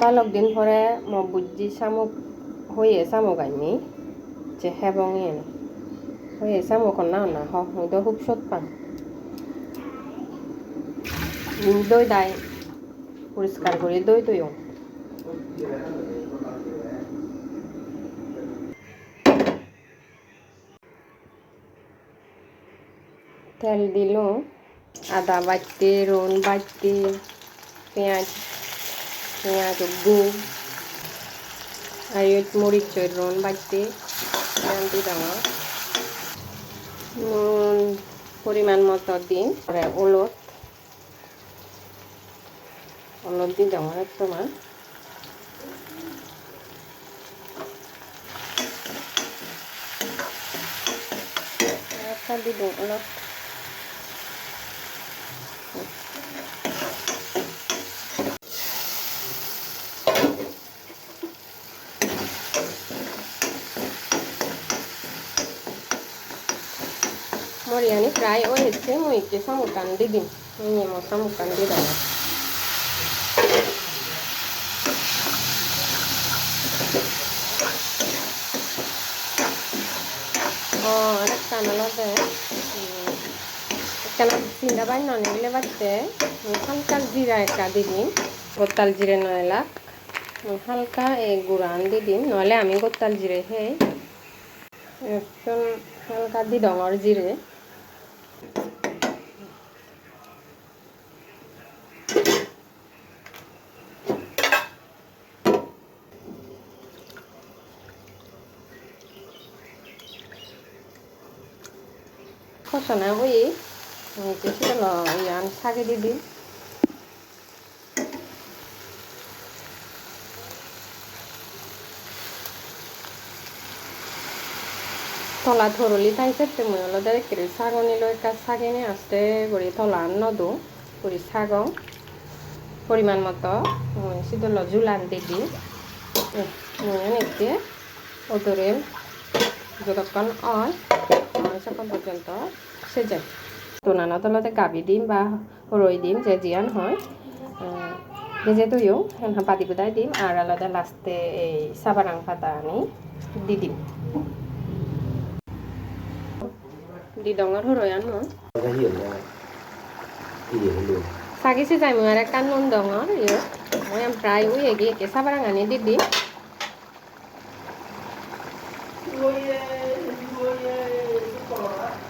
বালক দিন পরে মই বুজি শামুক হয়ে শামুক আনি যে হেবঙে হয়ে শামুক না না হ মুই তো খুব সত পাম দই দাই পরিষ্কার করে, দই দইও তেল দিল, আদা বাটতে রোন বাটতে পেঁয়াজ পেঁয়াজ গু আর এই মরিচের রোন বাটতে দি দেওয়া নুন পরিমাণ মতো দিন পরে ওলত ওলত দি দেওয়া তোমার একটা দিব ওলত মরিয়ানি দি দিম। নিয়ে মো সামুকান দিয়ে দেবো। ও একটা নলতে একটা চিন্তা বাচ্চে হালকা জিরা একটা দি দিম। গোতাল জিরে নয়লা হালকা এই গুড়ান দি নহলে আমি গোতাল জিরে হে একদম হালকা দি ডঙর জিরে। খসনা ওই সেটা ইয়ান শাকে দি দিম তলা ধরলি তাই সেতে মই অলপ কেৰি ছাগনি লৈ কাজ ছাগিনি আস্তে কৰি তলা নদো কৰি ছাগং পরিমাণ মতো সিদল জুলান দিদি মই এনেকে ওদরে যতক্ষণ হয় তখন পর্যন্ত সেজে তোনানো তলতে গাবি দিম বা রই দিম যে জিয়ান হয় ভেজে তৈও পাতি পুতাই দিম আর আলাদা লাস্টে এই সাবারাং পাতা আনি দি দিম di dongar horoyan mo cái hiểm ra thì điểm luôn sagi si jai mo ara kan non dongar yo 我也，我也不好了